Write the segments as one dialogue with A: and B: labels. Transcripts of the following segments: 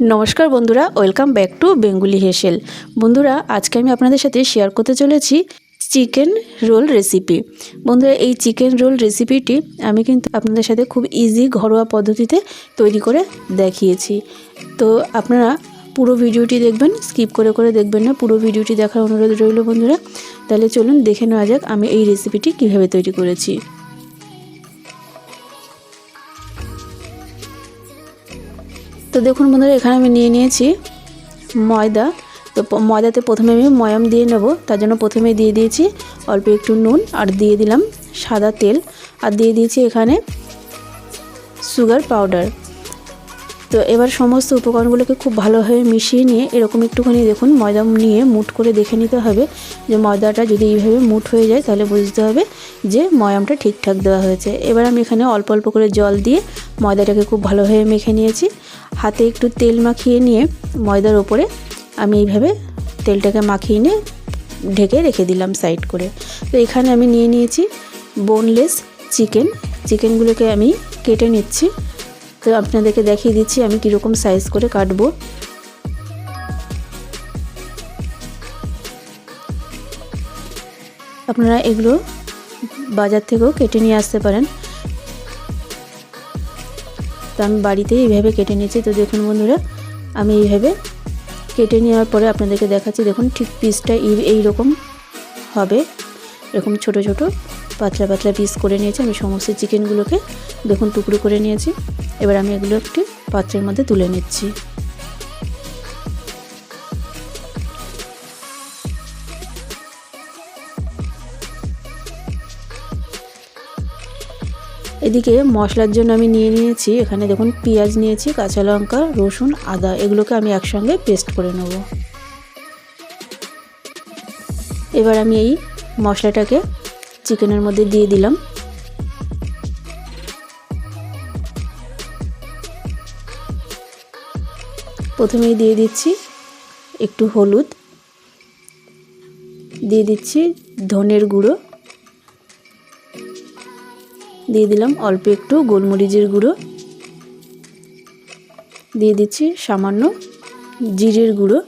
A: নমস্কার বন্ধুরা, welcome back to Bengali হেসেল। বন্ধুরা, আজকে আমি আপনাদের সাথে শেয়ার করতে চলেছি চিকেন রোল রেসিপি বন্ধুরা, এই চিকেন রোল রেসিপিটি আমি কিন্তু আপনাদের সাথে খুব ইজি ঘরোয়া পদ্ধতিতে তৈরি করে দেখিয়েছি। তো আপনারা পুরো ভিডিওটি দেখবেন স্কিপ করে করে দেখবেন না, পুরো ভিডিওটি দেখার অনুরোধ রইল বন্ধুরা। তাহলে চলুন দেখে নেওয়া যাক আমি এই রেসিপিটি কীভাবে তৈরি করেছি। তো দেখুন বন্ধুরা, এখানে আমি নিয়ে নিয়েছি ময়দা। তো ময়দাতে প্রথমে আমি ময়াম দিয়ে নেব, তার জন্য প্রথমে দিয়ে দিয়েছি অল্প একটু নুন আর দিয়ে দিলাম সাদা তেল। আর দিয়ে দিয়েছি এখানে সুগার পাউডার। তো এবার সমস্ত উপকরণগুলোকে খুব ভালোভাবে মিশিয়ে নিয়ে এরকম একটুখানি দেখুন ময়দা নিয়ে মুট করে দেখে নিতে হবে যে ময়দাটা যদি এইভাবে মুট হয়ে যায় তাহলে বুঝতে হবে যে ময়ামটা ঠিকঠাক দেওয়া হয়েছে। এবার আমি এখানে অল্প অল্প করে জল দিয়ে ময়দাটাকে খুব ভালোভাবে মেখে নিয়েছি। হাতে একটু তেল মাখিয়ে নিয়ে ময়দার ওপরে আমি এইভাবে তেলটাকে মাখিয়ে নিয়ে ঢেকে রেখে দিলাম সাইড করে। তো এখানে আমি নিয়ে নিয়েছি বোনলেস চিকেন চিকেনগুলোকে আমি কেটে নিচ্ছি। তো আপনাদেরকে দেখিয়ে দিচ্ছি আমি কীরকম সাইজ করে কাটবো। আপনারা এগুলো বাজার থেকেও কেটে নিয়ে আসতে পারেন। তো আমি বাড়িতেই এইভাবে কেটে নিয়েছি। তো দেখুন বন্ধুরা, আমি এইভাবে কেটে নেওয়ার পরে আপনাদেরকে দেখাচ্ছি। দেখুন ঠিক পিসটা এই রকম হবে। এরকম ছোট ছোট। পাতলা পাতলা পিস করে নিয়েছি। আমি সমস্ত চিকেনগুলোকে দেখুন টুকরো করে নিয়েছি। এবার আমি এগুলো একটি পাত্রের মধ্যে তুলে নিচ্ছি। এদিকে মশলার জন্য আমি নিয়ে নিয়েছি, এখানে দেখুন পেঁয়াজ নিয়েছি, কাঁচা লঙ্কা, রসুন, আদা, এগুলোকে আমি একসঙ্গে পেস্ট করে নেব। এবার আমি এই মশলাটাকে চিকেনের মধ্যে দিয়ে দিলাম। প্রথমেই দিয়ে দিচ্ছি একটু হলুদ। দিয়ে দিচ্ছি ধনের গুঁড়ো। দিয়ে দিলাম অল্প একটু গোলমরিচের গুঁড়ো। দিয়ে দিচ্ছি সামান্য জিরের গুঁড়ো।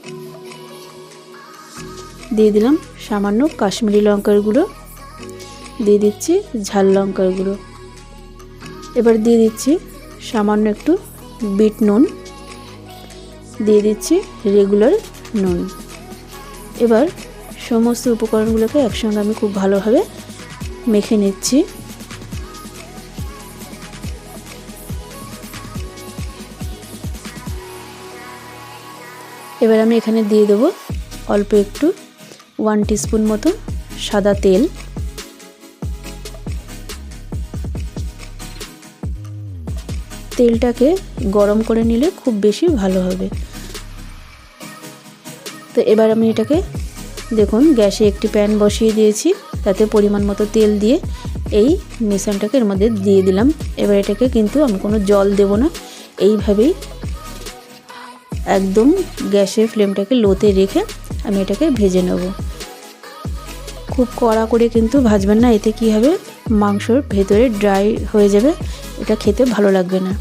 A: দিয়ে দিলাম সামান্য কাশ্মীরি লঙ্কার গুঁড়ো। দিয়ে দিচ্ছি ঝাল লঙ্কার গুঁড়ো। এবার দিয়ে দিচ্ছি সামান্য একটু বিট নুন। দিয়ে দিচ্ছি রেগুলার নুন। এবার সমস্ত উপকরণগুলোকে একসঙ্গে আমি খুব ভালোভাবে মেখে নিচ্ছি। এবার আমি এখানে দিয়ে দেবো অল্প একটু ওয়ান টিস্পুন মতো সাদা তেল। তেলটাকে গরম করে নিলে খুব বেশি ভালো হবে। তো এবার আমি এটাকে, দেখুন, গ্যাসে একটি প্যান বসিয়ে দিয়েছি, তাতে পরিমাণ মতো তেল দিয়ে এই মিশ্রণটাকে এর মধ্যে দিয়ে দিলাম। এবার এটাকে কিন্তু আমি কোনো জল দেব না। এইভাবেই একদম গ্যাসের ফ্লেমটাকে লোতে রেখে আমি এটাকে ভেজে নেব। খুব কড়া করে কিন্তু ভাজবেন না, এতে কী হবে? মাংসর ভেতরে ড্রাই হয়ে যাবে। এটা খেতে ভালো লাগবে না।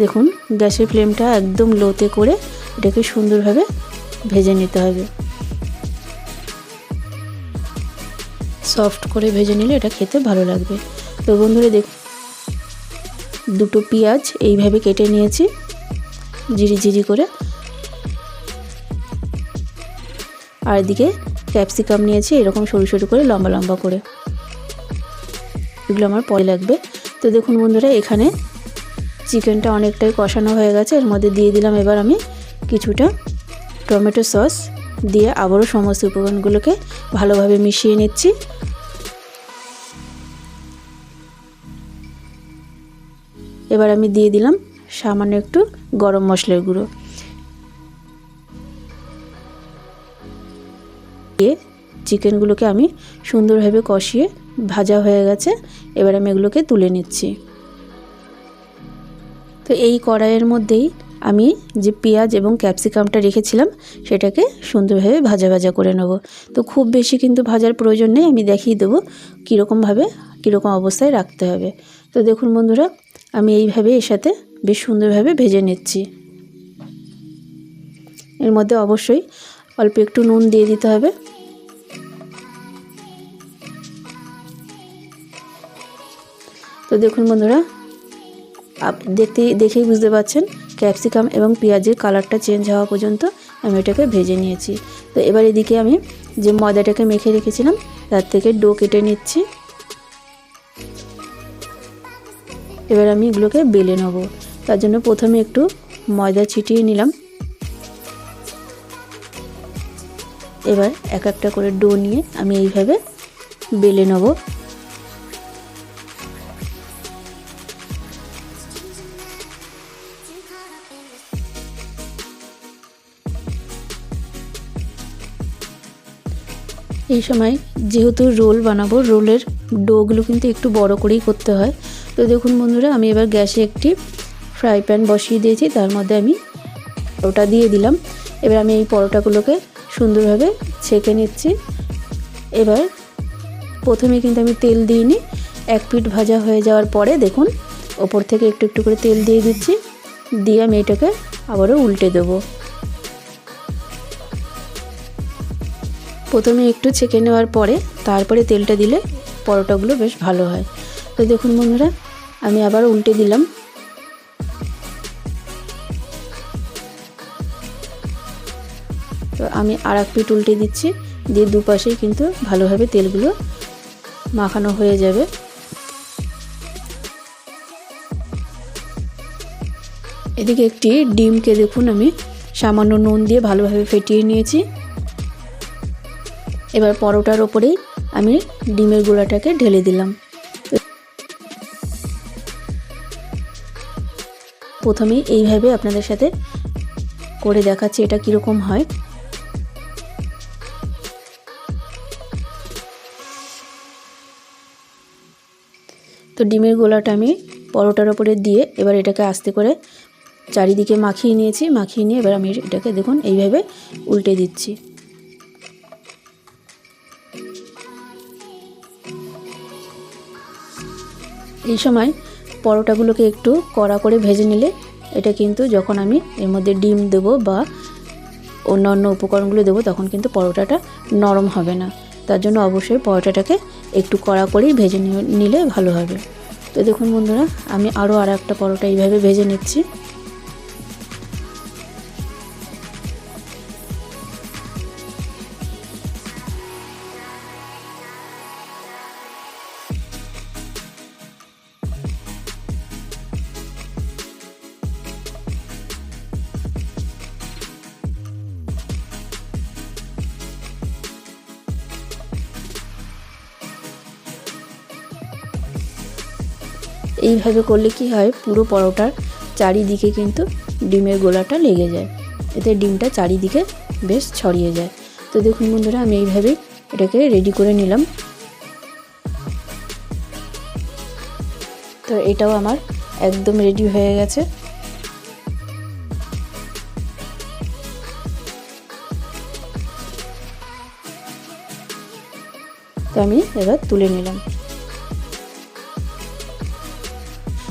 A: দেখুন, গ্যাসের ফ্লেমটা একদম লোতে করে এটাকে সুন্দরভাবে ভেজে নিতে হবে। সফট করে ভেজে নিলে এটা খেতে ভালো লাগবে। তো বন্ধুরা দেখুন দুটো পেঁয়াজ এইভাবে কেটে নিয়েছি, জিরি জিরি করে। আর এদিকে ক্যাপসিকাম নিয়েছি, এরকম সরু সরু করে, লম্বা লম্বা করে। এগুলো আমার পরে লাগবে। তো দেখুন বন্ধুরা, এখানে চিকেনটা অনেকটাই কষানো হয়ে গেছে। এর মধ্যে দিয়ে দিলাম এবার আমি কিছুটা টমেটো সস দিয়ে আবারও সমস্ত উপকরণগুলোকে ভালোভাবে মিশিয়ে নিচ্ছি। এবার আমি দিয়ে দিলাম সামান্য একটু গরম মশলার গুঁড়ো। দিয়ে চিকেনগুলোকে আমি সুন্দরভাবে কষিয়ে ভাজা হয়ে গেছে। এবার আমি এগুলোকে তুলে নিচ্ছি। তো এই কড়াইয়ের মধ্যেই আমি যে পেঁয়াজ এবং ক্যাপসিকামটা রেখেছিলাম, সেটাকে সুন্দরভাবে ভাজা ভাজা করে নেব। তো খুব বেশি কিন্তু ভাজার প্রয়োজন নেই, আমি দেখিয়ে দেবো কীরকমভাবে, কীরকম অবস্থায় রাখতে হবে। তো দেখুন বন্ধুরা, আমি এইভাবে এর সাথে বেশ সুন্দরভাবে ভেজে নিচ্ছি। এর মধ্যে অবশ্যই অল্প একটু নুন দিয়ে দিতে হবে। তো দেখুন বন্ধুরা, আপ, দেখতে, দেখেই বুঝতে পারছেন, ক্যাপসিকাম এবং পেঁয়াজের কালারটা চেঞ্জ হওয়া পর্যন্ত আমি এটাকে ভেজে নিয়েছি। তো এবার এদিকে আমি যে ময়দাটাকে মেখে রেখেছিলাম, তার থেকে ডো কেটে নিচ্ছি। এবার আমি এগুলোকে বেলে নেব। তার জন্য প্রথমে একটু ময়দা ছিটিয়ে নিলাম। এবার এক একটা করে ডো নিয়ে আমি এইভাবে বেলে নেব। এই সময় যেহেতু রোল বানাবো, রোলের ডোগুলো কিন্তু একটু বড় করেই করতে হয়। তো দেখুন বন্ধুরা, আমি এবার গ্যাসে একটি ফ্রাই প্যান বসিয়ে দিয়েছি, তার মধ্যে আমি ওটা দিয়ে দিলাম। এবার আমি এই পরোটাগুলোকে সুন্দরভাবে ছেঁকে নিচ্ছি। এবার প্রথমে কিন্তু আমি তেল দিইনি, এক পিঠ ভাজা হয়ে যাওয়ার পরে দেখুন, ওপর থেকে একটু একটু করে তেল দিয়ে দিচ্ছি। দিয়ে আমি এটাকে আবারও উল্টে দেবো। প্রথমে একটু ছেঁকে নেওয়ার পরে তারপরে তেলটা দিলে পরোটাগুলো বেশ ভালো হয়। তো দেখুন বন্ধুরা, আমি আবার উল্টে দিলাম। তো আমি আর এক পিঠ উল্টে দিচ্ছি, দিয়ে দুপাশেই কিন্তু ভালোভাবে তেলগুলো মাখানো হয়ে যাবে। এদিকে একটি ডিমকে দেখুন আমি সামান্য নুন দিয়ে ভালোভাবে ফেটিয়ে নিয়েছি। এবার পরোটার ওপরেই আমি ডিমের গুঁড়াটাকে ঢেলে দিলাম। প্রথমেই এইভাবে আপনাদের সাথে করে দেখাচ্ছি এটা কীরকম হয়। তো ডিমের গোলাটা আমি পরোটার ওপরে দিয়ে এবার এটাকে আস্তে করে চারিদিকে মাখিয়ে নিয়েছি। মাখিয়ে নিয়ে এবার আমি এটাকে দেখুন, এইভাবে উল্টে দিচ্ছি। এই সময় পরোটাগুলোকে একটু কড়া করে ভেজে নিলে এটা কিন্তু যখন আমি এর মধ্যে ডিম দেব বা অন্যান্য উপকরণগুলো দেবো, তখন কিন্তু পরোটাটা নরম হবে না। তার জন্য অবশ্যই পরোটাটাকে একটু কড়া করেই ভেজে নিলে ভালো হবে। তো দেখুন বন্ধুরা, আমি আরও আর একটা পরোটা এইভাবে ভেজে নিচ্ছি। এইভাবে করলে কি হয়, পুরো পরোটার চারিদিকে কিন্তু ডিমের গোলাটা লেগে যায়। এতে ডিমটা চারিদিকে বেশ ছড়িয়ে যায়। তো দেখুন বন্ধুরা, আমি এইভাবেই এটাকে রেডি করে নিলাম। তো এটাও আমার একদম রেডি হয়ে গেছে। তো আমি এবার তুলে নিলাম।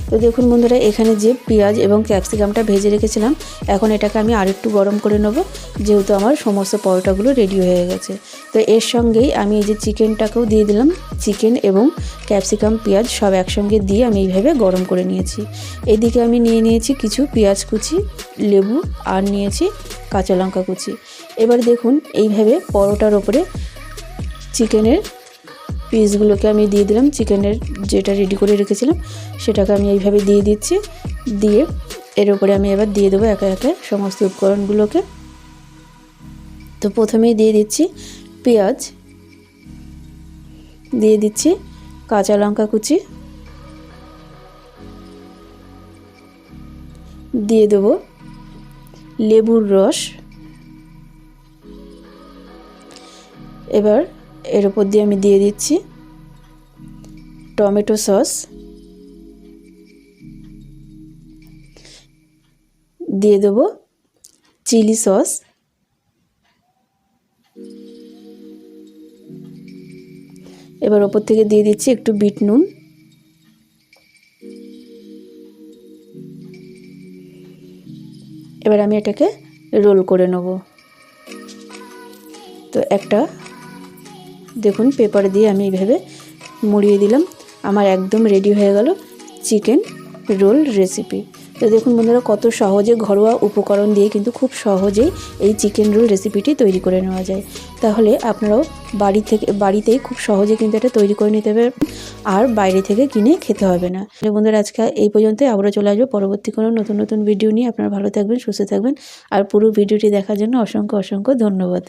A: তো দেখুন বন্ধুরা, এখানে যে পেঁয়াজ এবং ক্যাপসিকামটা ভেজে রেখেছিলাম, এখন এটাকে আমি আরেকটু গরম করে নেব, যেহেতু আমার সমস্ত পরোটাগুলো রেডি হয়ে গেছে। তো এর সঙ্গেই আমি এই যে চিকেনটাকেও দিয়ে দিলাম, চিকেন এবং ক্যাপসিকাম, পেঁয়াজ সব একসঙ্গে দিয়ে আমি এইভাবে গরম করে নিয়েছি। এদিকে আমি নিয়ে নিয়েছি কিছু পেঁয়াজ কুচি, লেবু আর নিয়েছি কাঁচা লঙ্কা কুচি। এবার দেখুন, এইভাবে পরোটার ওপরে চিকেনের পিসগুলোকে আমি দিয়ে দিলাম। চিকেনের যেটা রেডি করে রেখেছিলাম, সেটাকে আমি এইভাবে দিয়ে দিচ্ছি। দিয়ে এর উপরে আমি এবার দিয়ে দেবো একে একে সমস্ত উপকরণগুলোকে। তো প্রথমেই দিয়ে দিচ্ছি পেঁয়াজ। দিয়ে দিচ্ছি কাঁচা লঙ্কা কুচি। দিয়ে দেব লেবুর রস। এবার এর উপর দিয়ে আমি দিয়ে দিচ্ছি টমেটো সস। দিয়ে দেব চিলি সস। এবার ওপর থেকে দিয়ে দিচ্ছি একটু বিট নুন। এবার আমি এটাকে রোল করে নেব। তো একটা দেখুন, পেপার দিয়ে আমি এইভাবে মুড়িয়ে দিলাম। আমার একদম রেডি হয়ে গেল চিকেন রোল রেসিপি তো দেখুন বন্ধুরা, কত সহজে ঘরোয়া উপকরণ দিয়ে কিন্তু খুব সহজেই এই চিকেন রোল রেসিপিটি তৈরি করে নেওয়া যায়। তাহলে আপনারাও বাড়ি থেকে, বাড়িতেই খুব সহজে কিন্তু এটা তৈরি করে নিতে পারবেন। আর বাইরে থেকে কিনে খেতে হবে না। বন্ধুরা, আজকে এই পর্যন্তই। আবারও চলে আসব পরবর্তী কোনো নতুন নতুন ভিডিও নিয়ে। আপনারা ভালো থাকবেন, সুস্থ থাকবেন। আর পুরো ভিডিওটি দেখার জন্য অসংখ্য অসংখ্য ধন্যবাদ।